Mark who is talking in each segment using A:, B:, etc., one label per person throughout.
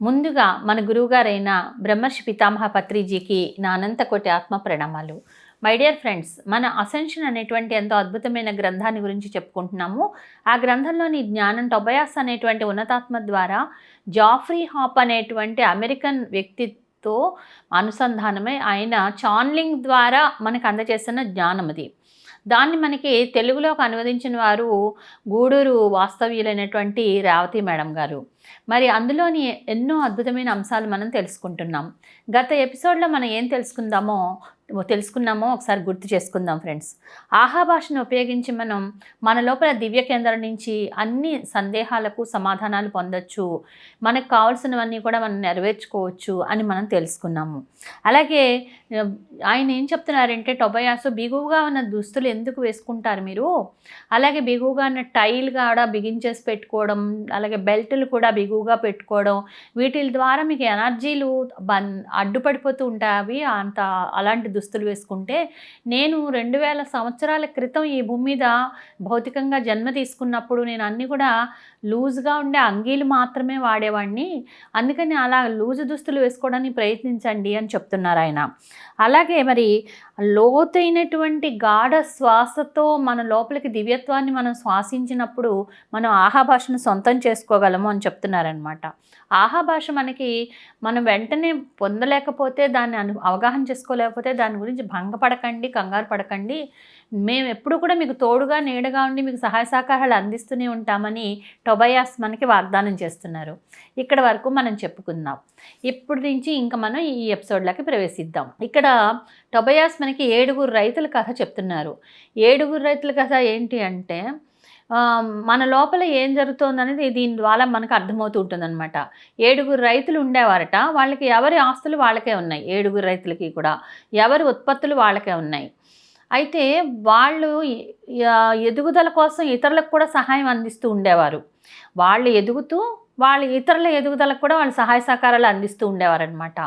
A: ముందుగా మన గురువుగారైన బ్రహ్మర్షి పితామహ పత్రిజీకి నా అనంతకోటి ఆత్మ ప్రణామాలు. మై డియర్ ఫ్రెండ్స్ మన అసెన్షన్ అనేటువంటి ఎంతో అద్భుతమైన గ్రంథాన్ని గురించి చెప్పుకుంటున్నాము. ఆ గ్రంథంలోని జ్ఞానం టొబయాస్ అనేటువంటి ఉన్నతాత్మ ద్వారా జాఫ్రీ హాప్ అనేటువంటి అమెరికన్ వ్యక్తితో అనుసంధానమై ఆయన చాన్లింగ్ ద్వారా మనకు అందజేస్తున్న జ్ఞానం అది. దాన్ని మనకి తెలుగులోకి అనువదించిన వారు గూడూరు వాస్తవ్యులైనటువంటి రేవతి మేడం గారు. మరి అందులోని ఎన్నో అద్భుతమైన అంశాలు మనం తెలుసుకుంటున్నాం. గత ఎపిసోడ్లో మనం ఏం తెలుసుకుందామో తెలుసుకున్నామో ఒకసారి గుర్తు చేసుకుందాం ఫ్రెండ్స్. ఆహా భాషను ఉపయోగించి మనం మన లోపల దివ్య కేంద్రం నుంచి అన్ని సందేహాలకు సమాధానాలు పొందొచ్చు. మనకు కావాల్సినవన్నీ కూడా మనం నెరవేర్చుకోవచ్చు అని మనం తెలుసుకున్నాము. అలాగే ఆయన ఏం చెప్తున్నారంటే టొబయాసు బిగువుగా ఉన్న దుస్తులు ఎందుకు వేసుకుంటారు మీరు? అలాగే బిగువుగా ఉన్న టైల్ కూడా బిగించేసి పెట్టుకోవడం అలాగే బెల్టులు కూడా బిగువుగా పెట్టుకోవడం వీటి ద్వారా మీకు ఎనర్జీలు బన్ అడ్డుపడిపోతూ ఉంటాయి. అవి అంత అలాంటి దుస్తులు వేసుకుంటే నేను రెండు వేల సంవత్సరాల క్రితం ఈ భూమి మీద భౌతికంగా జన్మ తీసుకున్నప్పుడు నేను అన్నీ కూడా లూజ్గా ఉండే అంగీలు మాత్రమే వాడేవాడిని. అందుకని అలా లూజు దుస్తులు వేసుకోవడానికి ప్రయత్నించండి అని చెప్తున్నారు ఆయన. అలాగే మరి లోతైనటువంటి గాఢ శ్వాసతో మన లోపలికి దివ్యత్వాన్ని మనం శ్వాసించినప్పుడు మనం ఆహా భాషను సొంతం చేసుకోగలము అని చెప్తున్నారనమాట ఆహా భాష మనకి మనం వెంటనే పొందలేకపోతే దాన్ని అను అవగాహన చేసుకోలేకపోతే దాని గురించి భంగపడకండి కంగారు పడకండి. మేము ఎప్పుడు కూడా మీకు తోడుగా నీడగా ఉండి మీకు సహాయ సహకారాలు అందిస్తూనే ఉంటామని టొబయాస్ మనకి వాగ్దానం చేస్తున్నారు. ఇక్కడ వరకు మనం చెప్పుకుందాం. ఇప్పటి నుంచి ఇంకా మనం ఈ ఎపిసోడ్లోకి ప్రవేశిద్దాం. ఇక్కడ టొబయాస్ మనకి ఏడుగురు రైతుల కథ చెప్తున్నారు. ఏడుగురు రైతుల కథ ఏంటి అంటే మన లోపల ఏం జరుగుతుంది అనేది దీని ద్వారా మనకు అర్థమవుతూ ఉంటుందన్నమాట ఏడుగురు రైతులు ఉండేవారట. వాళ్ళకి ఎవరి ఆస్తులు వాళ్ళకే ఉన్నాయి. ఏడుగురు రైతులకి కూడా. ఎవరి ఉత్పత్తులు వాళ్ళకే ఉన్నాయి. అయితే వాళ్ళు ఎదుగుదల కోసం ఇతరులకు కూడా సహాయం అందిస్తూ ఉండేవారు. వాళ్ళు ఎదుగుతూ వాళ్ళ ఇతరుల ఎదుగుదలకు కూడా వాళ్ళు సహాయ సహకారాలు అందిస్తూ ఉండేవారనమాట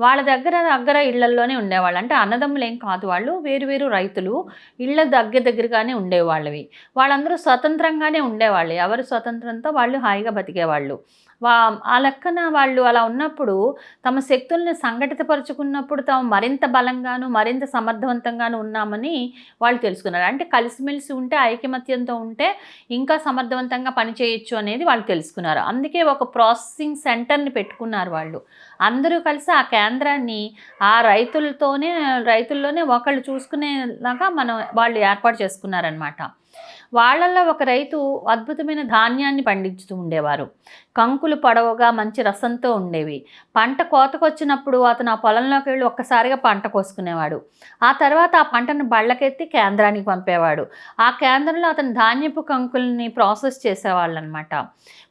A: వాళ్ళ దగ్గర దగ్గర ఇళ్ళల్లోనే ఉండేవాళ్ళు. అంటే అన్నదమ్ములు ఏం కాదు వాళ్ళు వేరు వేరు రైతులు ఇళ్ళ దగ్గర దగ్గరగానే ఉండేవాళ్ళవి. వాళ్ళందరూ స్వతంత్రంగానే ఉండేవాళ్ళు. ఎవరు స్వతంత్రంతో వాళ్ళు హాయిగా బతికేవాళ్ళు. ఆ లెక్కన వాళ్ళు అలా ఉన్నప్పుడు తమ శక్తుల్ని సంఘటితపరుచుకున్నప్పుడు తాము మరింత బలంగాను మరింత సమర్థవంతంగాను ఉన్నామని వాళ్ళు తెలుసుకున్నారు. అంటే కలిసిమెలిసి ఉంటే ఐకమత్యంతో ఉంటే ఇంకా సమర్థవంతంగా పనిచేయచ్చు అనేది వాళ్ళు తెలుసుకున్నారు. అందుకే ఒక ప్రాసెసింగ్ సెంటర్ని పెట్టుకున్నారు వాళ్ళు. అందరూ కలిసి ఆ కేంద్రాన్ని ఆ రైతులతోనే రైతుల్లోనే ఒకళ్ళు చూసుకునేలాగా మనం వాళ్ళు ఏర్పాటు చేసుకున్నారనమాట వాళ్ళల్లో ఒక రైతు అద్భుతమైన ధాన్యాన్ని పండించుతూ ఉండేవారు. కంకులు పొడవుగా మంచి రసంతో ఉండేవి. పంట కోతకొచ్చినప్పుడు అతను ఆ పొలంలోకి వెళ్ళి ఒక్కసారిగా పంట కోసుకునేవాడు. ఆ తర్వాత ఆ పంటను బళ్ళకెత్తి కేంద్రానికి పంపేవాడు. ఆ కేంద్రంలో అతను ధాన్యపు కంకుల్ని ప్రాసెస్ చేసేవాళ్ళు అనమాట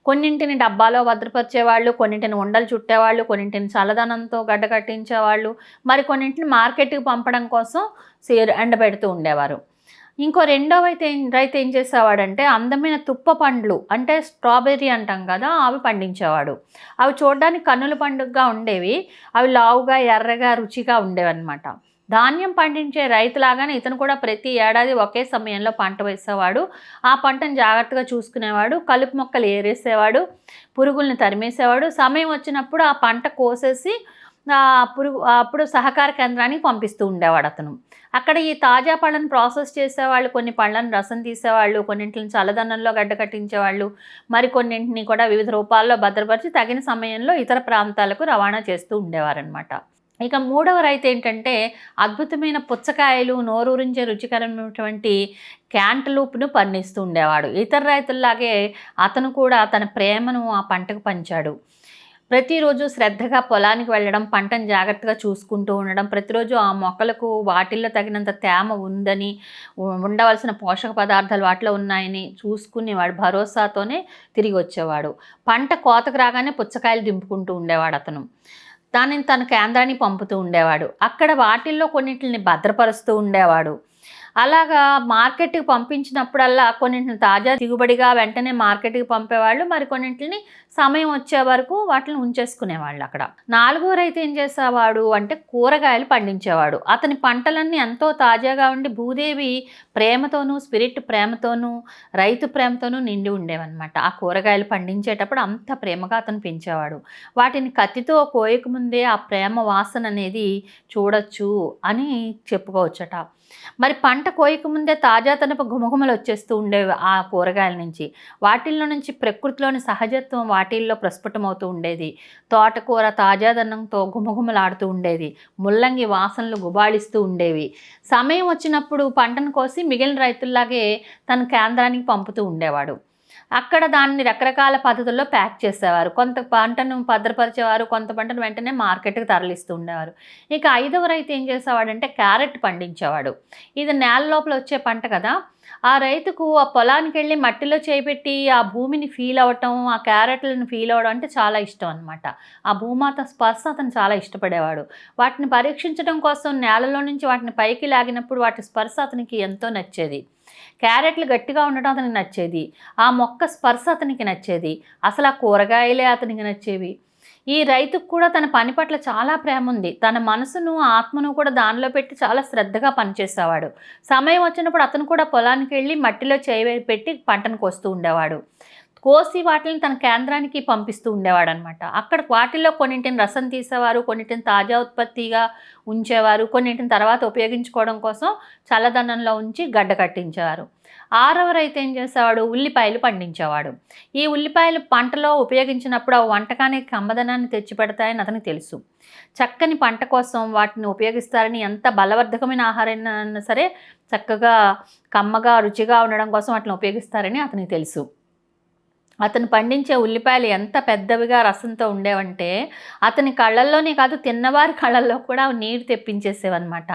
A: కొన్నింటిని డబ్బాలో భద్రపరిచేవాళ్ళు కొన్నింటిని ఉండలు చుట్టేవాళ్ళు కొన్నింటిని చల్లదనంతో గడ్డ కట్టించేవాళ్ళు మరి కొన్నింటిని మార్కెట్కి పంపడం కోసం ఎండబెడుతూ ఉండేవారు. ఇంకో రెండవ అయితే రైతు ఏం చేసేవాడంటే అందమైన తుప్ప పండ్లు అంటే స్ట్రాబెర్రీ అంటాం కదా అవి పండించేవాడు. అవి చూడడానికి కన్నుల పండుగగా ఉండేవి అవి లావుగా ఎర్రగా రుచిగా ఉండేవి అనమాట ధాన్యం పండించే రైతులాగానే ఇతను కూడా ప్రతి ఏడాది ఒకే సమయంలో పంట వేసేవాడు. ఆ పంటను జాగ్రత్తగా చూసుకునేవాడు కలుపు మొక్కలు ఏరేసేవాడు పురుగుల్ని తరిమేసేవాడు. సమయం వచ్చినప్పుడు ఆ పంట కోసేసి అప్పుడు పురుగు అప్పుడు సహకార కేంద్రానికి పంపిస్తూ ఉండేవాడు అతను. అక్కడ ఈ తాజా పళ్ళను ప్రాసెస్ చేసేవాళ్ళు కొన్ని పళ్ళను రసం తీసేవాళ్ళు కొన్నింటిని చల్లదనంలో గడ్డ కట్టించేవాళ్ళు మరికొన్నింటిని కూడా వివిధ రూపాల్లో భద్రపరిచి తగిన సమయంలో ఇతర ప్రాంతాలకు రవాణా చేస్తూ ఉండేవారనమాట ఇక మూడవ రైతు ఏంటంటే అద్భుతమైన పుచ్చకాయలు నోరూరించే రుచికరమైనటువంటి క్యాంటలూప్ను పండిస్తూ ఉండేవాడు. ఇతర రైతుల్లాగే అతను కూడా తన ప్రేమను ఆ పంటకు పంచాడు. ప్రతిరోజు శ్రద్ధగా పొలానికి వెళ్ళడం పంటను జాగ్రత్తగా చూసుకుంటూ ఉండడం ప్రతిరోజు ఆ మొక్కలకు వాటిల్లో తగినంత తేమ ఉందని ఉండవలసిన పోషక పదార్థాలు వాటిలో ఉన్నాయని చూసుకునేవాడు భరోసాతోనే తిరిగి వచ్చేవాడు. పంట కోతకు రాగానే పుచ్చకాయలు దింపుకుంటూ ఉండేవాడు అతను. దానిని తన కేంద్రానికి పంపుతూ ఉండేవాడు. అక్కడ వాటిల్లో కొన్నింటిని భద్రపరుస్తూ ఉండేవాడు. అలాగా మార్కెట్కి పంపించినప్పుడల్లా కొన్నింటిని తాజా దిగుబడిగా వెంటనే మార్కెట్కి పంపేవాళ్ళు. మరి కొన్నింటిని సమయం వచ్చే వరకు వాటిని ఉంచేసుకునేవాళ్ళు అక్కడ. నాలుగో రైతు ఏం చేసేవాడు అంటే కూరగాయలు పండించేవాడు. అతని పంటలన్నీ ఎంతో తాజాగా ఉండి భూదేవి ప్రేమతోనూ స్పిరిట్ ప్రేమతోనూ రైతు ప్రేమతోనూ నిండి ఉండేవన్నమాట. ఆ కూరగాయలు పండించేటప్పుడు అంత ప్రేమగా అతను పెంచేవాడు. వాటిని కత్తితో కోయక ముందే ఆ ప్రేమ వాసన అనేది చూడొచ్చు అని చెప్పుకోవచ్చట. మరి పంట కోయక ముందే తాజాతనపు ఘుమఘుమలు వచ్చేస్తూ ఉండేవి ఆ కూరగాయల నుంచి. వాటిల్లో నుంచి ప్రకృతిలోని సహజత్వం వాటిల్లో ప్రస్ఫుటమవుతూ ఉండేది. తోటకూర తాజాదనంతో గుమగుమలాడుతూ ఉండేది. ముల్లంగి వాసనలు గుబాళిస్తూ ఉండేవి. సమయం వచ్చినప్పుడు పంటను కోసి మిగిలిన రైతుల్లాగే తన కేంద్రానికి పంపుతూ ఉండేవాడు. అక్కడ దాన్ని రకరకాల పద్ధతుల్లో ప్యాక్ చేసేవారు. కొంత పంటను భద్రపరిచేవారు కొంత పంటను వెంటనే మార్కెట్కి తరలిస్తూ ఉండేవారు. ఇక ఐదవ రైతు ఏం చేసేవాడంటే క్యారెట్ పండించేవాడు. ఇది నేల లోపల వచ్చే పంట కదా ఆ రైతుకు ఆ పొలానికి వెళ్ళి మట్టిలో చేపెట్టి ఆ భూమిని ఫీల్ అవ్వటం ఆ క్యారెట్లను ఫీల్ అవ్వడం అంటే చాలా ఇష్టం అనమాట ఆ భూమాత స్పర్శ అతను చాలా ఇష్టపడేవాడు. వాటిని పరీక్షించడం కోసం నేలలో నుంచి వాటిని పైకి లాగినప్పుడు వాటి స్పర్శ అతనికి ఎంతో నచ్చేది. క్యారెట్లు గట్టిగా ఉండటం అతనికి నచ్చేది. ఆ మొక్క స్పర్శ అతనికి నచ్చేది. అసలు ఆ కూరగాయలే అతనికి నచ్చేవి. ఈ రైతుకు కూడా తన పని పట్ల చాలా ప్రేమ ఉంది. తన మనసును ఆత్మను కూడా దానిలో పెట్టి చాలా శ్రద్ధగా పనిచేసేవాడు. సమయం వచ్చినప్పుడు అతను కూడా పొలానికి వెళ్ళి మట్టిలో చేయి పెట్టి పంటను కోస్తూ ఉండేవాడు. కోసి వాటిని తన కేంద్రానికి పంపిస్తూ ఉండేవాడు అనమాట అక్కడ వాటిల్లో కొన్నింటిని రసం తీసేవారు కొన్నింటిని తాజా ఉత్పత్తిగా ఉంచేవారు కొన్నింటిని తర్వాత ఉపయోగించుకోవడం కోసం చల్లదనంలో ఉంచి గడ్డ కట్టించేవారు. ఆరవ రైతు ఏం చేసేవాడు? ఉల్లిపాయలు పండించేవాడు. ఈ ఉల్లిపాయలు పంటలో ఉపయోగించినప్పుడు ఆ వంటకానికి కమ్మదనాన్ని తెచ్చిపెడతాయని అతనికి తెలుసు. చక్కని పంట కోసం వాటిని ఉపయోగిస్తారని ఎంత బలవర్ధకమైన ఆహారాన్ని సరే చక్కగా కమ్మగా రుచిగా ఉండడం కోసం వాటిని ఉపయోగిస్తారని అతనికి తెలుసు. అతను పండించే ఉల్లిపాయలు ఎంత పెద్దవిగా రసంతో ఉండేవంటే అతని కళ్ళల్లోనే కాదు తిన్నవారి కళ్ళల్లో కూడా నీరు తెప్పించేసేవన్నమాట.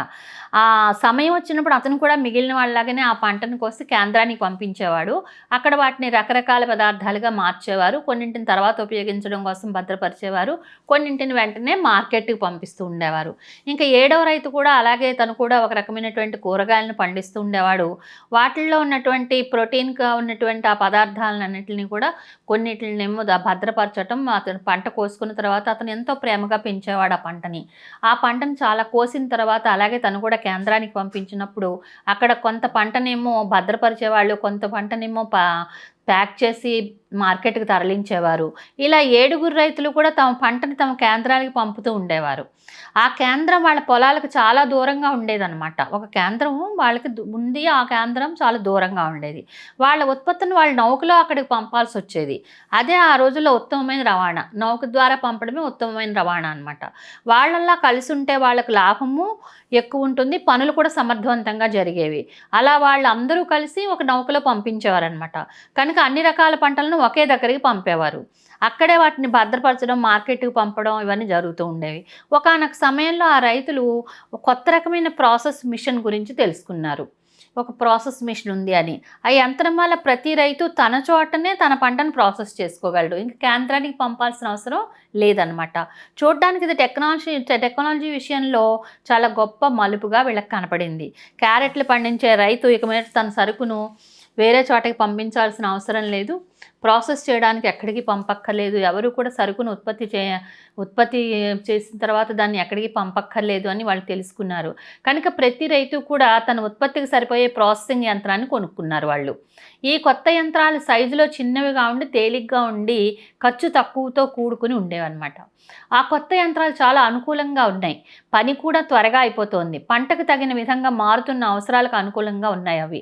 A: ఆ సమయం వచ్చినప్పుడు అతను కూడా మిగిలిన వాళ్ళలాగానే ఆ పంటను కోసి కేంద్రానికి పంపించేవాడు. అక్కడ వాటిని రకరకాల పదార్థాలుగా మార్చేవారు. కొన్నింటిని తర్వాత ఉపయోగించడం కోసం భద్రపరిచేవారు. కొన్నింటిని వెంటనే మార్కెట్కి పంపిస్తూ ఉండేవారు. ఇంకా ఏడవ రైతు కూడా అలాగే తను కూడా ఒక రకమైనటువంటి కూరగాయలను పండిస్తూ ఉండేవాడు. వాటిల్లో ఉన్నటువంటి ప్రోటీన్గా ఉన్నటువంటి ఆ పదార్థాలన్నింటినీ కూడా కొన్నిటినేమో ద- భద్రపరచటం అతను పంట కోసుకున్న తర్వాత అతను ఎంతో ప్రేమగా పెంచేవాడు ఆ పంటని. ఆ పంటను చాలా కోసిన తర్వాత అలాగే తను కూడా కేంద్రానికి పంపించినప్పుడు అక్కడ కొంత పంటనేమో భద్రపరిచేవాళ్ళు కొంత పంటనేమో పా ప్యాక్ చేసి మార్కెట్కి తరలించేవారు. ఇలా ఏడుగురు రైతులు కూడా తమ పంటని తమ కేంద్రానికి పంపుతూ ఉండేవారు. ఆ కేంద్రం వాళ్ళ పొలాలకు చాలా దూరంగా ఉండేదన్నమాట. ఒక కేంద్రం వాళ్ళకి దు- ఉంది ఆ కేంద్రం చాలా దూరంగా ఉండేది. వాళ్ళ ఉత్పత్తిని వాళ్ళ నౌకలో అక్కడికి పంపాల్సి వచ్చేది. అదే ఆ రోజుల్లో ఉత్తమమైన రవాణా. నౌక ద్వారా పంపడమే ఉత్తమమైన రవాణా అనమాట వాళ్ళల్లా కలిసి ఉంటే వాళ్ళకు లాభము ఎక్కువ ఉంటుంది. పనులు కూడా సమర్థవంతంగా జరిగేవి. అలా వాళ్ళందరూ కలిసి ఒక నౌకలో పంపించేవారనమాట కనుక అన్ని రకాల పంటలను ఒకే దగ్గరికి పంపేవారు. అక్కడే వాటిని భద్రపరచడం మార్కెట్కి పంపడం ఇవన్నీ జరుగుతూ ఉండేవి. ఒకనొక సమయంలో ఆ రైతులు కొత్త రకమైన ప్రాసెస్ మిషన్ గురించి తెలుసుకున్నారు. ఒక ప్రాసెస్ మిషన్ ఉంది అని. ఆ యంత్రం వల్ల ప్రతి రైతు తన చోటనే తన పంటను ప్రాసెస్ చేసుకోగలడు. ఇంకా కేంద్రానికి పంపాల్సిన అవసరం లేదనమాట. చూడడానికి ఇది టెక్నాలజీ టెక్నాలజీ విషయంలో చాలా గొప్ప మలుపుగా వీళ్ళకి కనపడింది. క్యారెట్లు పండించే రైతు ఇక మీద తన సరుకును వేరే చోటకి పంపించాల్సిన అవసరం లేదు. ప్రాసెస్ చేయడానికి ఎక్కడికి పంపక్కర్లేదు. ఎవరు కూడా సరుకును ఉత్పత్తి చే ఉత్పత్తి చేసిన తర్వాత దాన్ని ఎక్కడికి పంపక్కర్లేదు అని వాళ్ళు తెలుసుకున్నారు. కనుక ప్రతి రైతు కూడా తన ఉత్పత్తికి సరిపోయే ప్రాసెసింగ్ యంత్రాన్ని కొనుక్కున్నారు వాళ్ళు. ఈ కొత్త యంత్రాలు సైజులో చిన్నవిగా ఉండి తేలిగ్గా ఉండి ఖర్చు తక్కువతో కూడుకుని ఉండేవన్నమాట. ఆ కొత్త యంత్రాలు చాలా అనుకూలంగా ఉన్నాయి. పని కూడా త్వరగా అయిపోతుంది. పంటకు తగిన విధంగా మారుతున్న అవసరాలకు అనుకూలంగా ఉన్నాయి అవి.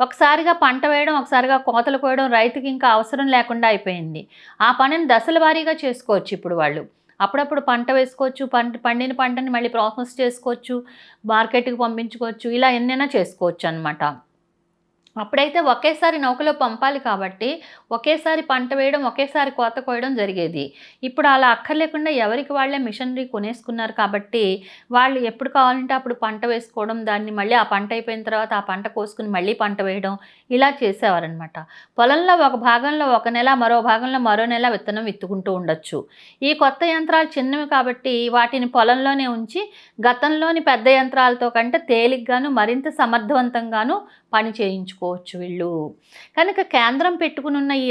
A: ఒకసారిగా పంట వేయడం ఒకసారిగా కోతలు కోయడం రైతుకి ఇంకా అవసరం లేకుండా అయిపోయింది. ఆ పనిని దశల వారీగా చేసుకోవచ్చు ఇప్పుడు వాళ్ళు. అప్పుడప్పుడు పంట వేసుకోవచ్చు పంట పండిన పంటని మళ్ళీ ప్రాసెస్ చేసుకోవచ్చు మార్కెట్కి పంపించుకోవచ్చు ఇలా ఎన్నైనా చేసుకోవచ్చు అనమాట అప్పుడైతే ఒకేసారి నౌకలో పంపాలి కాబట్టి ఒకేసారి పంట వేయడం ఒకేసారి కోత కోయడం జరిగేది. ఇప్పుడు అలా అక్కర్లేకుండా ఎవరికి వాళ్ళే మిషనరీ కొనేసుకున్నారు కాబట్టి వాళ్ళు ఎప్పుడు కావాలంటే అప్పుడు పంట వేసుకోవడం దాన్ని మళ్ళీ ఆ పంట అయిపోయిన తర్వాత ఆ పంట కోసుకుని మళ్ళీ పంట వేయడం ఇలా చేసేవారనమాట పొలంలో ఒక భాగంలో ఒక నెల మరో భాగంలో మరో నెల విత్తనం విత్తుకుంటూ ఉండొచ్చు. ఈ కొత్త యంత్రాలు చిన్నవి కాబట్టి వాటిని పొలంలోనే ఉంచి గతంలోని పెద్ద యంత్రాలతో కంటే తేలిగ్గాను మరింత సమర్థవంతంగాను పని చేయించుకోవచ్చు వీళ్ళు. కనుక కేంద్రం పెట్టుకుని ఉన్న ఈ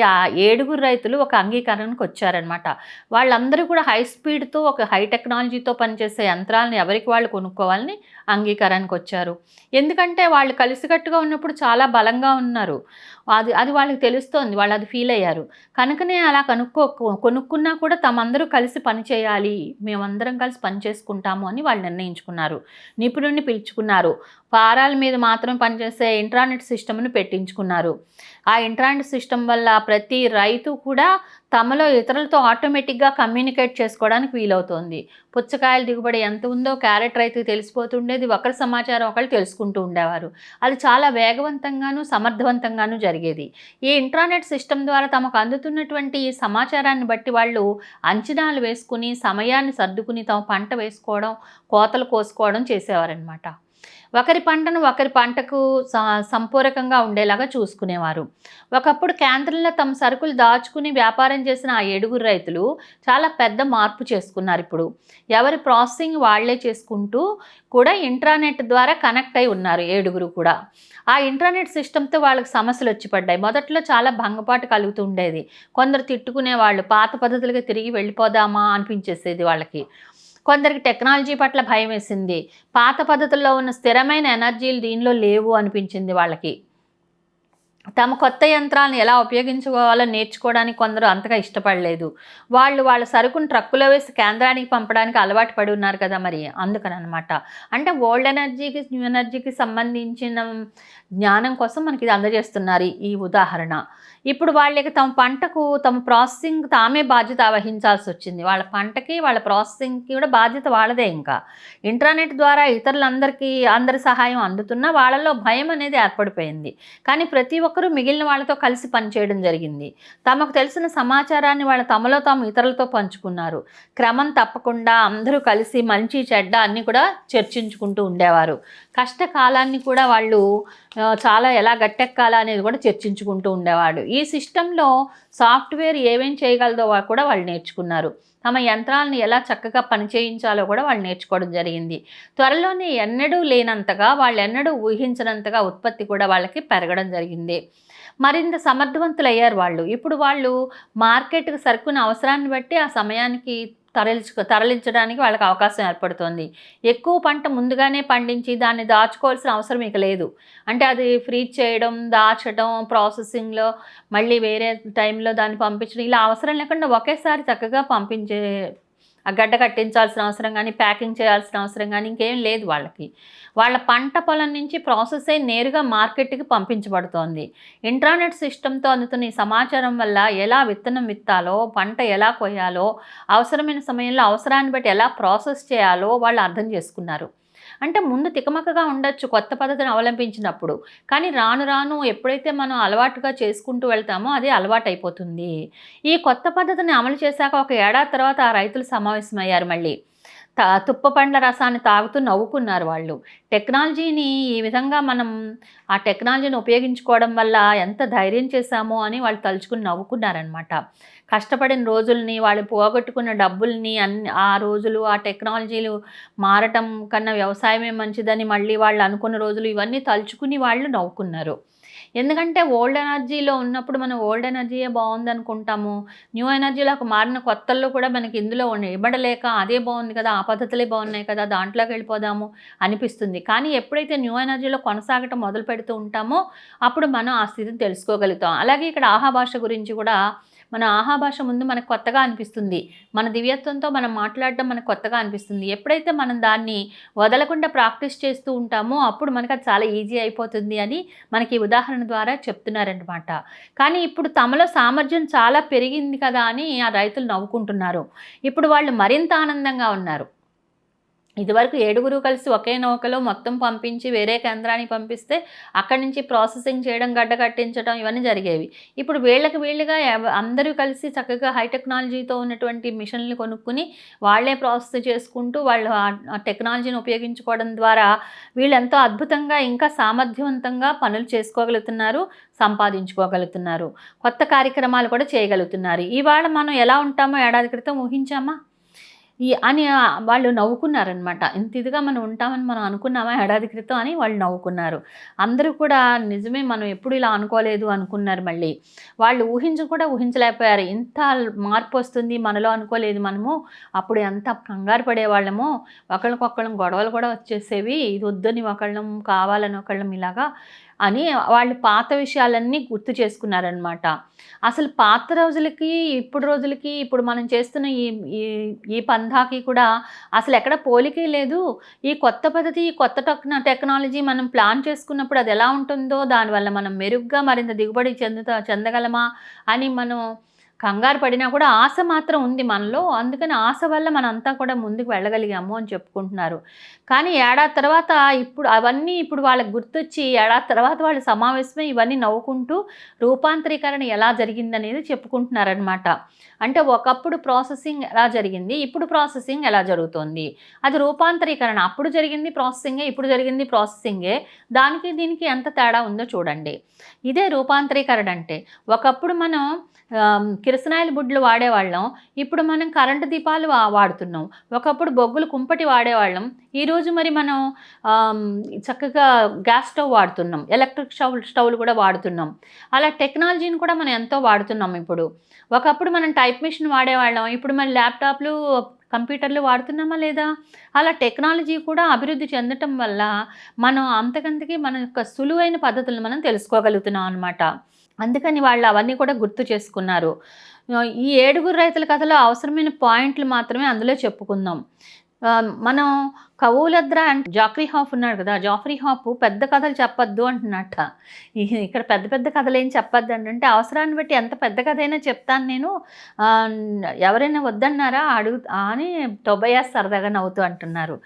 A: ఏడుగురు రైతులు ఒక అంగీకారానికి వచ్చారనమాట వాళ్ళందరూ కూడా హై స్పీడ్తో ఒక హై టెక్నాలజీతో పనిచేసే యంత్రాలను ఎవరికి వాళ్ళు కొనుక్కోవాలని అంగీకారానికి వచ్చారు. ఎందుకంటే వాళ్ళు కలిసికట్టుగా ఉన్నప్పుడు చాలా బలంగా ఉన్నారు. అది అది వాళ్ళకి తెలుస్తోంది వాళ్ళు అది ఫీల్ అయ్యారు. కనుకనే అలా కనుక్కో కొనుక్కున్నా కూడా తమందరూ కలిసి పని చేయాలి మేమందరం కలిసి పని చేసుకుంటాము అని వాళ్ళు నిర్ణయించుకున్నారు. నిపుణుడిని పిలుచుకున్నారు. ఫారాల మీద మాత్రం పనిచేసే ఇంట్రానెట్ సిస్టమ్ను పెట్టించుకున్నారు. ఆ ఇంట్రానెట్ సిస్టమ్ వల్ల ప్రతి రైతు కూడా తమలో ఇతరులతో ఆటోమేటిక్గా కమ్యూనికేట్ చేసుకోవడానికి వీలవుతుంది. పుచ్చకాయల దిగుబడి ఎంత ఉందో క్యారెట్ రైతు తెలిసిపోతుండేది ఒకరి సమాచారం ఒకరు తెలుసుకుంటూ ఉండేవారు. అది చాలా వేగవంతంగాను సమర్థవంతంగాను జరిగేది. ఈ ఇంట్రానెట్ సిస్టమ్ ద్వారా తమకు అందుతున్నటువంటి ఈ సమాచారాన్ని బట్టి వాళ్ళు అంచనాలు వేసుకుని సమయాన్ని సర్దుకుని తమ పంట వేసుకోవడం కోతలు కోసుకోవడం చేసేవారనమాట ఒకరి పంటను ఒకరి పంటకు సంపూరకంగా ఉండేలాగా చూసుకునేవారు. ఒకప్పుడు కేంద్రంలో తమ సరుకులు దాచుకుని వ్యాపారం చేసిన ఆ ఏడుగురు రైతులు చాలా పెద్ద మార్పు చేసుకున్నారు ఇప్పుడు. ఎవరి ప్రాసెసింగ్ వాళ్ళే చేసుకుంటూ కూడా ఇంట్రానెట్ ద్వారా కనెక్ట్ అయి ఉన్నారు ఏడుగురు కూడా. ఆ ఇంటర్నెట్ సిస్టమ్తో వాళ్ళకి సమస్యలు వచ్చి పడ్డాయి. మొదట్లో చాలా భంగపాటు కలుగుతూ ఉండేది. కొందరు తిట్టుకునేవాళ్ళు పాత పద్ధతులుగా తిరిగి వెళ్ళిపోదామా అనిపించేసేది వాళ్ళకి. కొందరికి టెక్నాలజీ పట్ల భయం వేసింది. పాత పద్ధతుల్లో ఉన్న స్థిరమైన ఎనర్జీలు దీనిలో లేవు అనిపించింది వాళ్ళకి. తమ కొత్త యంత్రాలను ఎలా ఉపయోగించుకోవాలో నేర్చుకోవడానికి కొందరు అంతగా ఇష్టపడలేదు. వాళ్ళు వాళ్ళ సరుకును ట్రక్కులో వేసి కేంద్రానికి పంపడానికి అలవాటు పడి ఉన్నారు కదా మరి అందుకని అనమాట అంటే ఓల్డ్ ఎనర్జీకి న్యూ ఎనర్జీకి సంబంధించిన జ్ఞానం కోసం మనకి ఇది అందజేస్తున్నారు ఈ ఉదాహరణ. ఇప్పుడు వాళ్ళకి తమ పంటకు తమ ప్రాసెసింగ్ తామే బాధ్యత వహించాల్సి వచ్చింది. వాళ్ళ పంటకి వాళ్ళ ప్రాసెసింగ్కి కూడా బాధ్యత వాళ్ళదే ఇంకా. ఇంటర్నెట్ ద్వారా ఇతరులందరికీ అందరి సహాయం అందుతున్నా వాళ్ళలో భయం అనేది ఏర్పడిపోయింది. కానీ ప్రతి ఒక్కరూ మిగిలిన వాళ్ళతో కలిసి పనిచేయడం జరిగింది. తమకు తెలిసిన సమాచారాన్ని వాళ్ళ తమలో తాము ఇతరులతో పంచుకున్నారు. క్రమం తప్పకుండా అందరూ కలిసి మంచి చెడ్డ అన్నీ కూడా చర్చించుకుంటూ ఉండేవారు. కష్టకాలాన్ని కూడా వాళ్ళు చాలా ఎలా గట్టెక్కాలా అనేది కూడా చర్చించుకుంటూ ఉండేవాడు ఈ సిస్టంలో సాఫ్ట్వేర్ ఏమేం చేయగలదో కూడా వాళ్ళు నేర్చుకున్నారు. తమ యంత్రాలను ఎలా చక్కగా పనిచేయించాలో కూడా వాళ్ళు నేర్చుకోవడం జరిగింది. త్వరలోనే ఎన్నడూ లేనంతగా వాళ్ళు ఎన్నడూ ఊహించినంతగా ఉత్పత్తి కూడా వాళ్ళకి పెరగడం జరిగింది. మరింత సమర్థవంతులయ్యారు వాళ్ళు. ఇప్పుడు వాళ్ళు మార్కెట్కి సరుకున్న అవసరాన్ని బట్టి ఆ సమయానికి తరలించు తరలించడానికి వాళ్ళకి అవకాశం ఏర్పడుతుంది. ఎక్కువ పంట ముందుగానే పండించి దాన్ని దాచుకోవాల్సిన అవసరం ఇక లేదు. అంటే అది ఫ్రీజ్ చేయడం దాచడం ప్రాసెసింగ్లో మళ్ళీ వేరే టైంలో దాన్ని పంపించడం ఇలా అవసరం లేకుండా ఒకేసారి చక్కగా పంపించే ఆ గడ్డ కట్టించాల్సిన అవసరం కానీ ప్యాకింగ్ చేయాల్సిన అవసరం కానీ ఇంకేం లేదు వాళ్ళకి. వాళ్ళ పంట పొలం నుంచి ప్రాసెస్ అయి నేరుగా మార్కెట్కి పంపించబడుతోంది. ఇంట్రానెట్ సిస్టంతో అందుతున్న ఈ సమాచారం వల్ల ఎలా విత్తనం విత్తాలో పంట ఎలా కొయ్యాలో అవసరమైన సమయంలో అవసరాన్ని బట్టి ఎలా ప్రాసెస్ చేయాలో వాళ్ళు అర్థం చేసుకున్నారు. అంటే ముందు తికమకగా ఉండొచ్చు కొత్త పద్ధతిని అవలంబించినప్పుడు. కానీ రాను రాను ఎప్పుడైతే మనం అలవాటుగా చేసుకుంటూ వెళ్తామో అది అలవాటు అయిపోతుంది ఈ కొత్త పద్ధతిని అమలు చేశాక ఒక ఏడాది తర్వాత ఆ రైతులు సమావేశమయ్యారు మళ్ళీ. తా తుప్ప పండ్ల రసాన్ని తాగుతూ నవ్వుకున్నారు వాళ్ళు. టెక్నాలజీని ఈ విధంగా మనం ఆ టెక్నాలజీని ఉపయోగించుకోవడం వల్ల ఎంత ధైర్యం చేశామో అని వాళ్ళు తలుచుకుని నవ్వుకున్నారనమాట కష్టపడిన రోజుల్ని వాళ్ళు పోగొట్టుకున్న డబ్బుల్ని అన్ని ఆ రోజులు ఆ టెక్నాలజీలు మారటం కన్నా వ్యవసాయమే మంచిదని మళ్ళీ వాళ్ళు అనుకున్న రోజులు ఇవన్నీ తలుచుకుని వాళ్ళు నవ్వుకున్నారు. ఎందుకంటే ఓల్డ్ ఎనర్జీలో ఉన్నప్పుడు మనం ఓల్డ్ ఎనర్జీయే బాగుంది అనుకుంటాము న్యూ ఎనర్జీలోకి మారిన కొత్తల్లో కూడా మనకి ఇందులో ఇవ్వడలేక అదే బాగుంది కదా ఆ పద్ధతులే బాగున్నాయి కదా దాంట్లోకి వెళ్ళిపోదాము అనిపిస్తుంది. కానీ ఎప్పుడైతే న్యూ ఎనర్జీలో కొనసాగటం మొదలు పెడుతూ ఉంటామో అప్పుడు మనం ఆ స్థితిని తెలుసుకోగలుగుతాం. అలాగే ఇక్కడ ఆహా భాష గురించి కూడా మన ఆహా భాష ముందు మనకు కొత్తగా అనిపిస్తుంది. మన దివ్యత్వంతో మనం మాట్లాడడం మనకు కొత్తగా అనిపిస్తుంది. ఎప్పుడైతే మనం దాన్ని వదలకుండా ప్రాక్టీస్ చేస్తూ ఉంటామో అప్పుడు మనకు అది చాలా ఈజీ అయిపోతుంది అని మనకి ఉదాహరణ ద్వారా చెప్తున్నారనమాట కానీ ఇప్పుడు తమలో సామర్థ్యం చాలా పెరిగింది కదా అని ఆ రైతులు నవ్వుకుంటున్నారు. ఇప్పుడు వాళ్ళు మరింత ఆనందంగా ఉన్నారు. ఇదివరకు ఏడుగురు కలిసి ఒకే నౌకలో మొత్తం పంపించి వేరే కేంద్రానికి పంపిస్తే అక్కడి నుంచి ప్రాసెసింగ్ చేయడం గడ్డ కట్టించడం ఇవన్నీ జరిగేవి. ఇప్పుడు వీళ్ళకి వీళ్ళుగా అందరూ కలిసి చక్కగా హై టెక్నాలజీతో ఉన్నటువంటి మిషన్లు కొనుక్కుని వాళ్ళే ప్రాసెస్ చేసుకుంటూ వాళ్ళు ఆ- ఆ టెక్నాలజీని ఉపయోగించుకోవడం ద్వారా వీళ్ళు ఎంతో అద్భుతంగా ఇంకా సామర్థ్యవంతంగా పనులు చేసుకోగలుగుతున్నారు సంపాదించుకోగలుగుతున్నారు. కొత్త కార్యక్రమాలు కూడా చేయగలుగుతున్నారు. ఇవాళ మనం ఎలా ఉంటామో ఏడాది క్రితం ఊహించామా? ఈ అని వాళ్ళు నవ్వుకున్నారనమాట ఇంత ఇదిగా మనం ఉంటామని మనం అనుకున్నామా? ఏడాది క్రితం అని వాళ్ళు నవ్వుకున్నారు. అందరూ కూడా నిజమే మనం ఎప్పుడు ఇలా అనుకోలేదు అనుకున్నారు మళ్ళీ. వాళ్ళు ఊహించ కూడా ఊహించలేకపోయారు. ఇంత మార్పు వస్తుంది మనలో అనుకోలేదు మనము. అప్పుడు ఎంత కంగారు పడేవాళ్ళము. ఒకళ్ళకొకళ్ళం గొడవలు కూడా వచ్చేసేవి. ఇది వద్దని ఒకళ్ళం కావాలని ఒకళ్ళం ఇలాగా అని వాళ్ళు పాత విషయాలన్నీ గుర్తు చేసుకున్నారనమాట అసలు పాత రోజులకి ఇప్పుడు రోజులకి ఇప్పుడు మనం చేస్తున్న ఈ ఈ ఈ పంధాకి కూడా అసలు ఎక్కడ పోలికే లేదు. ఈ కొత్త పద్ధతి ఈ కొత్త టెక్న టెక్నాలజీ మనం ప్లాన్ చేసుకున్నప్పుడు అది ఎలా ఉంటుందో దానివల్ల మనం మెరుగ్గా మరింత దిగుబడి చెందుతా చెందగలమా అని మనం కంగారు పడినా కూడా ఆశ మాత్రం ఉంది మనలో. అందుకని ఆశ వల్ల మనంతా కూడా ముందుకు వెళ్ళగలిగాము అని చెప్పుకుంటున్నారు. కానీ ఏడాది తర్వాత ఇప్పుడు అవన్నీ ఇప్పుడు వాళ్ళకి గుర్తొచ్చి ఏడాది తర్వాత వాళ్ళు సమావేశమై ఇవన్నీ నవ్వుకుంటూ రూపాంతరీకరణ ఎలా జరిగిందనేది చెప్పుకుంటున్నారనమాట అంటే ఒకప్పుడు ప్రాసెసింగ్ ఎలా జరిగింది? ఇప్పుడు ప్రాసెసింగ్ ఎలా జరుగుతుంది? అది రూపాంతరీకరణ. అప్పుడు జరిగింది ప్రాసెసింగే ఇప్పుడు జరిగింది ప్రాసెసింగే దానికి దీనికి ఎంత తేడా ఉందో చూడండి. ఇదే రూపాంతరీకరణ అంటే ఒకప్పుడు మనం కిరసనాయిల బుడ్లు వాడేవాళ్ళం. ఇప్పుడు మనం కరెంటు దీపాలు వాడుతున్నాం. ఒకప్పుడు బొగ్గులు కుంపటి వాడేవాళ్ళం. ఈరోజు మరి మనం చక్కగా గ్యాస్ స్టవ్ వాడుతున్నాం. ఎలక్ట్రిక్ స్టవ్ స్టవ్లు కూడా వాడుతున్నాం. అలా టెక్నాలజీని కూడా మనం ఎంతో వాడుతున్నాం ఇప్పుడు. ఒకప్పుడు మనం టైప్ మిషన్ వాడేవాళ్ళం. ఇప్పుడు మరి ల్యాప్టాప్లు కంప్యూటర్లు వాడుతున్నామా లేదా? అలా టెక్నాలజీ కూడా అభివృద్ధి చెందటం వల్ల మనం అంతకంతకి మన యొక్క సులువైన పద్ధతులను మనం తెలుసుకోగలుగుతున్నాం అనమాట అందుకని వాళ్ళు అవన్నీ కూడా గుర్తు చేసుకున్నారు. ఈ ఏడుగురు రైతుల కథలో అవసరమైన పాయింట్లు మాత్రమే అందులో చెప్పుకుందాం. మనం కవులద్ర అండ్ జాఫ్రీ హాఫ్ ఉన్నాడు కదా జాఫ్రీ హాఫ్ పెద్ద కథలు చెప్పొద్దు అంటున్నట్ట. ఇక్కడ పెద్ద పెద్ద కథలు ఏం చెప్పొద్దు అంటే అవసరాన్ని బట్టి ఎంత పెద్ద కథ అయినా చెప్తాను నేను. ఎవరైనా వద్దన్నారా అడుగు అని టొబయాస్ సరదాగా నవ్వుతూ అంటున్నారు.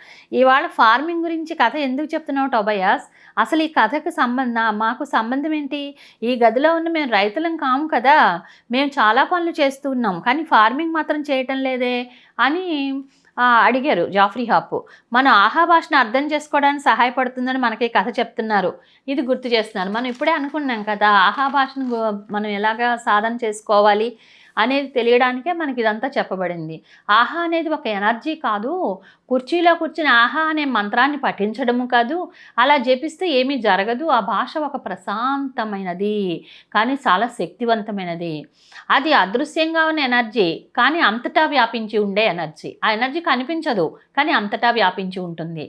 A: ఇవాళ ఫార్మింగ్ గురించి కథ ఎందుకు చెప్తున్నావు టొబయాస్? అసలు ఈ కథకు సంబంధ మాకు సంబంధం ఏంటి? ఈ గదిలో ఉన్న మేము రైతులం కాము కదా. మేము చాలా పనులు చేస్తూ ఉన్నాం. కానీ ఫార్మింగ్ మాత్రం చేయటం లేదే అని అడిగారు జాఫ్రీ హాపు. మన ఆహా భాషను అర్థం చేసుకోవడానికి సహాయపడుతుందని మనకి కథ చెప్తున్నారు. ఇది గుర్తు చేస్తున్నారు. మనం ఇప్పుడే అనుకున్నాం కదా ఆహా భాషను మనం ఎలాగా సాధన చేసుకోవాలి? అనేది తెలియడానికే మనకి ఇదంతా చెప్పబడింది. ఆహా అనేది ఒక ఎనర్జీ కాదు. కుర్చీలో కూర్చుని ఆహా అనే మంత్రాన్ని పఠించడము కాదు. అలా జపిస్తే ఏమీ జరగదు. ఆ భాష ఒక ప్రశాంతమైనది కానీ చాలా శక్తివంతమైనది. అది అదృశ్యంగా ఉన్న ఎనర్జీ కానీ అంతటా వ్యాపించి ఉండే ఎనర్జీ. ఆ ఎనర్జీ కనిపించదు కానీ అంతటా వ్యాపించి ఉంటుంది.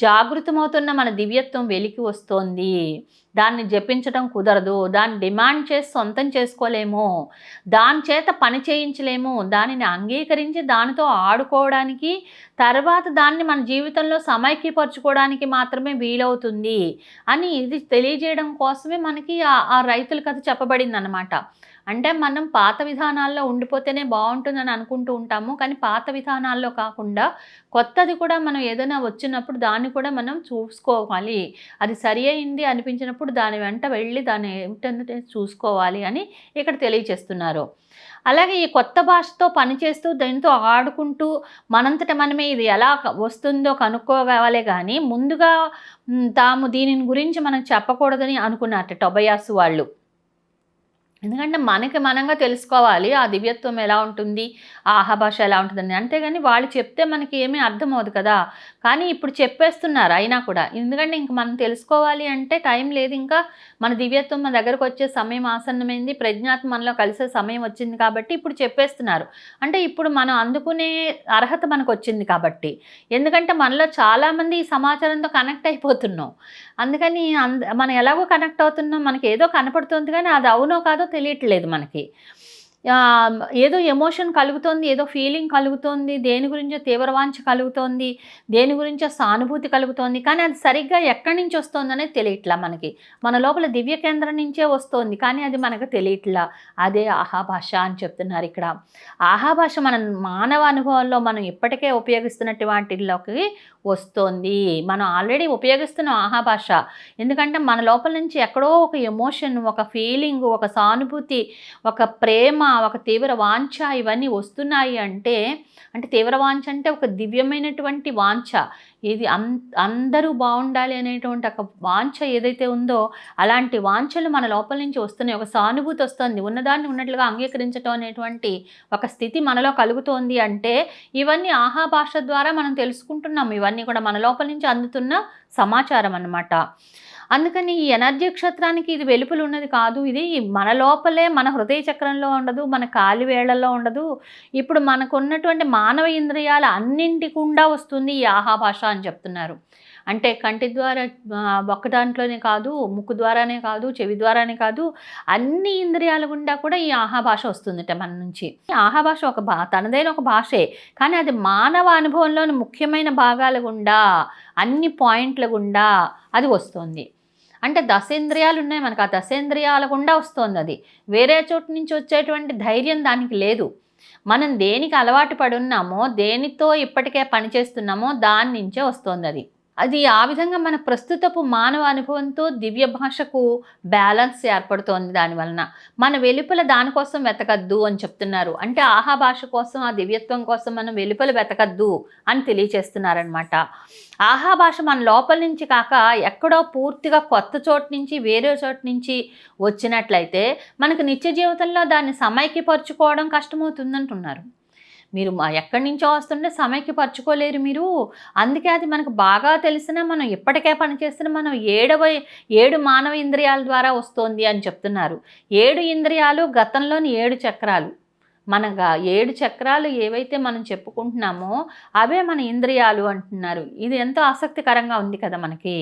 A: జాగృతమవుతున్న మన దివ్యత్వం వెలికి వస్తోంది. దాన్ని జపించడం కుదరదు. దాన్ని డిమాండ్ చేసి సొంతం చేసుకోలేము. దాని చేత పని చేయించలేము. దానిని అంగీకరించి దానితో ఆడుకోవడానికి తర్వాత దాన్ని మన జీవితంలో సమైక్యపరచుకోవడానికి మాత్రమే వీలవుతుంది అని ఇది తెలియజేయడం కోసమే మనకి ఆ- రైతుల కథ చెప్పబడింది అనమాట అంటే మనం పాత విధానాల్లో ఉండిపోతేనే బాగుంటుందని అనుకుంటూ ఉంటాము. కానీ పాత విధానాల్లో కాకుండా కొత్తది కూడా మనం ఏదైనా వచ్చినప్పుడు దాన్ని కూడా మనం చూసుకోవాలి. అది సరి అయింది అనిపించినప్పుడు దాని వెంట వెళ్ళి దాన్ని ఏమిటంటే చూసుకోవాలి అని ఇక్కడ తెలియచేస్తున్నారు. అలాగే ఈ కొత్త భాషతో పనిచేస్తూ దీంతో ఆడుకుంటూ మనంతట మనమే ఇది ఎలా వస్తుందో కనుక్కోవాలి కానీ ముందుగా తాము దీనిని గురించి మనం చెప్పకూడదని అనుకున్నట్టు టొబయాస్ వాళ్ళు. ఎందుకంటే మనకి మనంగా తెలుసుకోవాలి ఆ దివ్యత్వం ఎలా ఉంటుంది ఆ ఆహాభాష ఎలా ఉంటుందని. అంతేగాని వాళ్ళు చెప్తే మనకి ఏమీ అర్థం అవ్వదు కదా. కానీ ఇప్పుడు చెప్పేస్తున్నారు అయినా కూడా. ఎందుకంటే ఇంక మనం తెలుసుకోవాలి అంటే టైం లేదు. ఇంకా మన దివ్యత్వం మన దగ్గరకు వచ్చే సమయం ఆసన్నమైంది ప్రజ్ఞాత్మ మనలో కలిసే సమయం వచ్చింది కాబట్టి ఇప్పుడు చెప్పేస్తున్నారు. అంటే ఇప్పుడు మనం అందుకునే అర్హత మనకు వచ్చింది కాబట్టి. ఎందుకంటే మనలో చాలామంది ఈ సమాచారంతో కనెక్ట్ అయిపోతున్నాం. అందుకని అంద మనం ఎలాగో కనెక్ట్ అవుతున్నాం మనకి ఏదో కనపడుతుంది కానీ అది అవునో కాదో తెలియట్లేదు మనకి. ఏదో ఎమోషన్ కలుగుతోంది ఏదో ఫీలింగ్ కలుగుతోంది దేని గురించో తీవ్రవాంఛ కలుగుతోంది దేని గురించో సానుభూతి కలుగుతోంది కానీ అది సరిగ్గా ఎక్కడి నుంచి వస్తుంది అనేది తెలియట్లా మనకి. మన లోపల దివ్య కేంద్రం నుంచే వస్తుంది కానీ అది మనకు తెలియట్లా. అదే ఆహాభాష అని చెప్తున్నారు ఇక్కడ. ఆహాభాష మన మానవ అనుభవంలో మనం ఇప్పటికే ఉపయోగిస్తున్నటువంటి వాటిల్లోకి వస్తోంది. మనం ఆల్రెడీ ఉపయోగిస్తున్నాం ఆహాభాష ఎందుకంటే మన లోపల నుంచి ఎక్కడో ఒక ఎమోషన్ ఒక ఫీలింగ్ ఒక సానుభూతి ఒక ప్రేమ ఒక తీవ్ర వాంఛ ఇవన్నీ వస్తున్నాయి అంటే అంటే తీవ్ర వాంఛ అంటే ఒక దివ్యమైనటువంటి వాంఛ. ఇది అం అందరూ బాగుండాలి అనేటువంటి ఒక వాంఛ ఏదైతే ఉందో అలాంటి వాంఛలు మన లోపల నుంచి వస్తున్నాయి. ఒక సానుభూతి వస్తుంది. ఉన్నదాన్ని ఉన్నట్లుగా అంగీకరించడం అనేటువంటి ఒక స్థితి మనలో కలుగుతోంది అంటే ఇవన్నీ ఆహా భాష ద్వారా మనం తెలుసుకుంటున్నాం. ఇవన్నీ కూడా మన లోపల నుంచి అందుతున్న సమాచారం అన్నమాట. అందుకని ఈ ఎనర్జీ క్షేత్రానికి ఇది వెలుపులు ఉన్నది కాదు. ఇది మన లోపలే మన హృదయ చక్రంలో ఉండదు మన కాలి వేళ్ళలో ఉండదు. ఇప్పుడు మనకు ఉన్నటువంటి మానవ ఇంద్రియాల అన్నింటికుండా వస్తుంది ఈ ఆహా భాష అని చెప్తున్నారు. అంటే కంటి ద్వారా ఒక్క దాంట్లోనే కాదు ముక్కు ద్వారానే కాదు చెవి ద్వారానే కాదు అన్ని ఇంద్రియాల గుండా కూడా ఈ ఆహా భాష వస్తుందట మన నుంచి. ఆహాభాష ఆహా భాష ఒక భా తనదైన ఒక భాషే కానీ అది మానవ అనుభవంలోని ముఖ్యమైన భాగాల గుండా అన్ని పాయింట్ల గుండా అది వస్తుంది. అంటే దశేంద్రియాలు ఉన్నాయి మనకు. ఆ దశేంద్రియాల గుండా వస్తుంది అది. వేరే చోటు నుంచి వచ్చేటువంటి ధైర్యం దానికి లేదు. మనం దేనికి అలవాటు పడి ఉన్నామో దేనితో ఇప్పటికే పనిచేస్తున్నామో దాని నుంచే వస్తుంది అది. అది ఆ విధంగా మన ప్రస్తుతపు మానవ అనుభవంతో దివ్య భాషకు బ్యాలెన్స్ ఏర్పడుతోంది దానివలన మన వెలుపల దానికోసం వెతకద్దు అని చెప్తున్నారు. అంటే ఆహా భాష కోసం ఆ దివ్యత్వం కోసం మనం వెలుపల వెతకద్దు అని తెలియచేస్తున్నారనమాట ఆహా భాష మన లోపల నుంచి కాక ఎక్కడో పూర్తిగా కొత్త చోటు నుంచి వేరే చోటు నుంచి వచ్చినట్లయితే మనకు నిత్య జీవితంలో దాన్ని సమైక్యపరుచుకోవడం కష్టమవుతుందంటున్నారు. మీరు మా ఎక్కడి నుంచో వస్తుంటే సమైక్యపరచుకోలేరు మీరు. అందుకే అది మనకు బాగా తెలిసినా మనం ఇప్పటికే పనిచేస్తున్న మనం ఏడవ ఏడు మానవ ఇంద్రియాల ద్వారా వస్తోంది అని చెప్తున్నారు. ఏడు ఇంద్రియాలు గతంలోని ఏడు చక్రాలు. మనగా ఏడు చక్రాలు ఏవైతే మనం చెప్పుకుంటున్నామో అవే మన ఇంద్రియాలు అంటున్నారు. ఇది ఎంతో ఆసక్తికరంగా ఉంది కదా మనకి.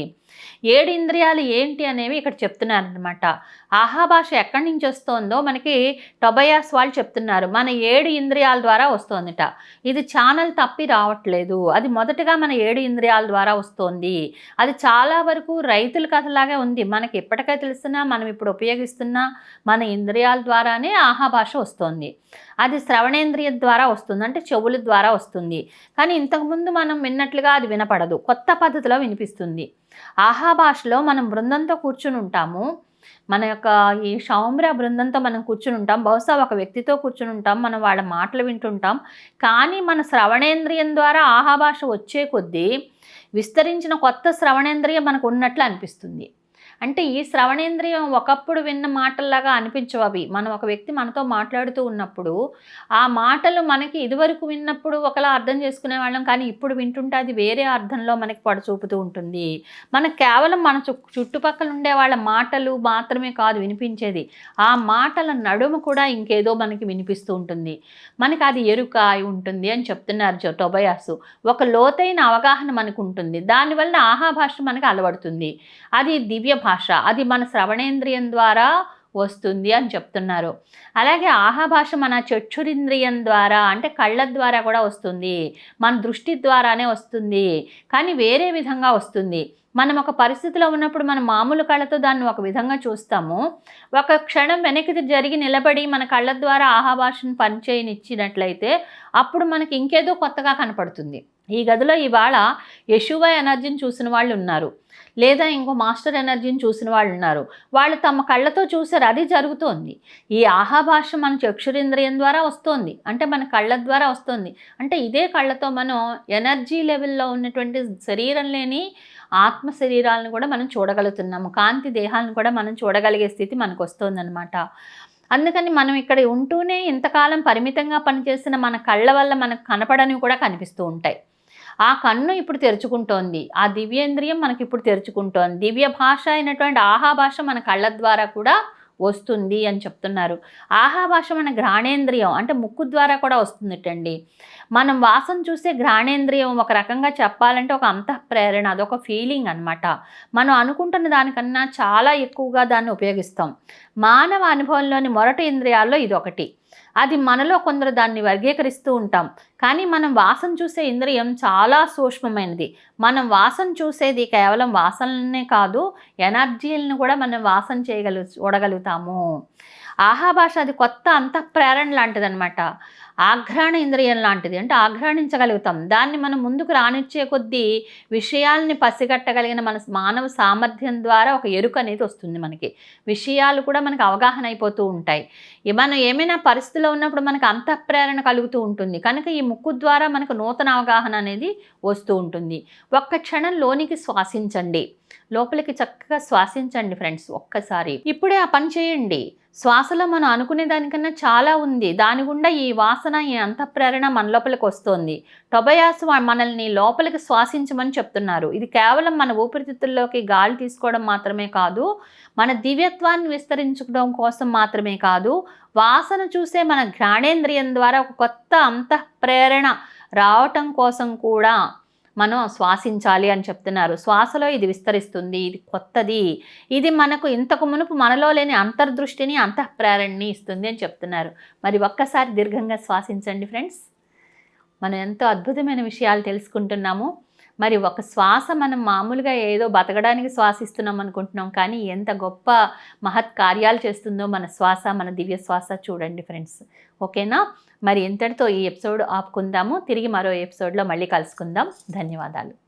A: ఏడు ఇంద్రియాలు ఏంటి అనేవి ఇక్కడ చెప్తున్నారనమాట ఆహాభాష ఆహా భాష ఎక్కడి నుంచి వస్తుందో మనకి టొబయాస్ వాళ్ళు చెప్తున్నారు. మన ఏడు ఇంద్రియాల ద్వారా వస్తుందిట. ఇది ఛానల్ తప్పి రావట్లేదు. అది మొదటగా మన ఏడు ఇంద్రియాల ద్వారా వస్తోంది. అది చాలా వరకు రైతుల కథలాగే ఉంది. మనకి ఎప్పటికే తెలిసినా మనం ఇప్పుడు ఉపయోగిస్తున్న మన ఇంద్రియాల ద్వారానే ఆహా భాష వస్తోంది. అది శ్రవణేంద్రియ ద్వారా వస్తుంది. అంటే చెవుల ద్వారా వస్తుంది. కానీ ఇంతకుముందు మనం విన్నట్లుగా అది వినపడదు. కొత్త పద్ధతిలో వినిపిస్తుంది. ఆహా భాషలో మనం బృందంతో కూర్చుని ఉంటాము. మన యొక్క ఈ సౌమ్ర బృందంతో మనం కూర్చుని ఉంటాం. బహుశా ఒక వ్యక్తితో కూర్చుని ఉంటాం. మనం వాళ్ళ మాటలు వింటుంటాం. కానీ మన శ్రవణేంద్రియం ద్వారా ఆహా భాష వచ్చే కొద్దీ విస్తరించిన కొత్త శ్రవణేంద్రియం మనకు ఉన్నట్లు అనిపిస్తుంది. అంటే ఈ శ్రవణేంద్రియం ఒకప్పుడు విన్న మాటల్లాగా అనిపించవు అవి. మనం ఒక వ్యక్తి మనతో మాట్లాడుతూ ఉన్నప్పుడు ఆ మాటలు మనకి ఇదివరకు విన్నప్పుడు ఒకలా అర్థం చేసుకునే వాళ్ళం. కానీ ఇప్పుడు వింటుంటే అది వేరే అర్థంలో మనకి పడచూపుతూ ఉంటుంది. మనకు కేవలం మన చు చుట్టుపక్కల ఉండే వాళ్ళ మాటలు మాత్రమే కాదు వినిపించేది. ఆ మాటల నడుము కూడా ఇంకేదో మనకి వినిపిస్తూ ఉంటుంది. మనకి అది ఎరుక అయి ఉంటుంది అని చెప్తున్నారు జో టొబయాసు. ఒక లోతైన అవగాహన మనకు ఉంటుంది. దానివల్ల ఆహా భాష మనకు అలవడుతుంది. అది దివ్య భాష. అది మన శ్రవణేంద్రియం ద్వారా వస్తుంది అని చెప్తున్నారు. అలాగే ఆహా భాష మన చక్షురింద్రియం ద్వారా అంటే కళ్ళ ద్వారా కూడా వస్తుంది. మన దృష్టి ద్వారానే వస్తుంది. కానీ వేరే విధంగా వస్తుంది. మనం ఒక పరిస్థితిలో ఉన్నప్పుడు మనం మామూలు కళ్ళతో దాన్ని ఒక విధంగా చూస్తాము. ఒక క్షణం వెనక్కి జరిగి నిలబడి మన కళ్ళ ద్వారా ఆహా భాషను పనిచేయనిచ్చినట్లయితే అప్పుడు మనకి ఇంకేదో కొత్తగా కనపడుతుంది. ఈ గదిలో ఇవాళ యశువ ఎనర్జీని చూసిన వాళ్ళు ఉన్నారు. లేదా ఇంకో మాస్టర్ ఎనర్జీని చూసిన వాళ్ళు ఉన్నారు. వాళ్ళు తమ కళ్ళతో చూసారు అది జరుగుతోంది. ఈ ఆహా భాష మన చక్షురింద్రియం ద్వారా వస్తోంది. అంటే మన కళ్ళ ద్వారా వస్తుంది. అంటే ఇదే కళ్ళతో మనం ఎనర్జీ లెవెల్లో ఉన్నటువంటి శరీరం లేని ఆత్మ శరీరాలను కూడా మనం చూడగలుగుతున్నాము. కాంతి దేహాలను కూడా మనం చూడగలిగే స్థితి మనకు వస్తుందన్నమాట. అందుకని మనం ఇక్కడ ఉంటూనే ఇంతకాలం పరిమితంగా పనిచేసిన మన కళ్ళ వల్ల మనకు కనపడనివి కూడా కనిపిస్తూ ఉంటాయి. ఆ కన్ను ఇప్పుడు తెరుచుకుంటోంది. ఆ దివ్యేంద్రియం మనకి ఇప్పుడు తెరుచుకుంటోంది. దివ్య భాష అయినటువంటి ఆహా భాష మన కళ్ళ ద్వారా కూడా వస్తుంది అని చెప్తున్నారు. ఆహా భాష మన ఘ్రాణేంద్రియం అంటే ముక్కు ద్వారా కూడా వస్తుందిటండి. మనం వాసన చూసే ఘ్రాణేంద్రియం ఒక రకంగా చెప్పాలంటే ఒక అంతః ప్రేరణ అదొక ఫీలింగ్ అన్నమాట. మనం అనుకుంటున్న దానికన్నా చాలా ఎక్కువగా దాన్ని ఉపయోగిస్తాం. మానవ అనుభవంలోని మొరటి ఇంద్రియాల్లో ఇది ఒకటి అది మనలో కొందరు దాన్ని వర్గీకరిస్తూ ఉంటాం. కానీ మనం వాసన చూసే ఇంద్రియం చాలా సూక్ష్మమైనది. మనం వాసన చూసేది కేవలం వాసనలనే కాదు ఎనర్జీలను కూడా మనం వాసన చేయగలు చూడగలుగుతాము. ఆహాభాష అది కొత్త అంత ప్రేరణ లాంటిదనమాట ఆఘ్రాణ ఇంద్రియం లాంటిది. అంటే ఆఘ్రాణించగలుగుతాం. దాన్ని మనం ముందుకు రానిచ్చే కొద్దీ విషయాల్ని పసిగట్టగలిగిన మన మానవ సామర్థ్యం ద్వారా ఒక ఎరుక అనేది వస్తుంది మనకి. విషయాలు కూడా మనకు అవగాహన అయిపోతూ ఉంటాయి. మనం ఏమైనా పరిస్థితిలో ఉన్నప్పుడు మనకు అంతఃప్రేరణ కలుగుతూ ఉంటుంది. కనుక ఈ ముక్కు ద్వారా మనకు నూతన అవగాహన అనేది వస్తూ ఉంటుంది. ఒక్క క్షణం లోనికి శ్వాసించండి. లోపలికి చక్కగా శ్వాసించండి ఫ్రెండ్స్ ఒక్కసారి. ఇప్పుడే ఆ పని చేయండి. శ్వాసలో మనం అనుకునే దానికన్నా చాలా ఉంది. దాని గుండా ఈ వాసన ఈ అంతఃప్రేరణ మన లోపలికి వస్తోంది. టొబయాస్ మనల్ని లోపలికి శ్వాసించమని చెప్తున్నారు. ఇది కేవలం మన ఊపిరితిత్తుల్లోకి గాలి తీసుకోవడం మాత్రమే కాదు మన దివ్యత్వాన్ని విస్తరించుకోవడం కోసం మాత్రమే కాదు వాసన చూసే మన ఘ్రాణేంద్రియం ద్వారా ఒక కొత్త అంతఃప్రేరణ రావటం కోసం కూడా మనం శ్వాసించాలి అని చెప్తున్నారు. శ్వాసలో ఇది విస్తరిస్తుంది ఇది కొత్తది. ఇది మనకు ఇంతకు మునుపు మనలో లేని అంతర్దృష్టిని అంతఃప్రేరణని ఇస్తుంది అని చెప్తున్నారు. మరి ఒక్కసారి దీర్ఘంగా శ్వాసించండి ఫ్రెండ్స్. మనం ఎంతో అద్భుతమైన విషయాలు తెలుసుకుంటున్నాము. మరి ఒక శ్వాస మనం మామూలుగా ఏదో బతకడానికి శ్వాసిస్తున్నాం అనుకుంటున్నాం కానీ ఎంత గొప్ప మహత్ కార్యాలు చేస్తుందో మన శ్వాస మన దివ్య శ్వాస చూడండి ఫ్రెండ్స్. ఓకేనా? మరి ఇంతటితో ఈ ఎపిసోడ్ ఆపుకుందాము. తిరిగి మరో ఎపిసోడ్లో మళ్ళీ కలుసుకుందాం. ధన్యవాదాలు.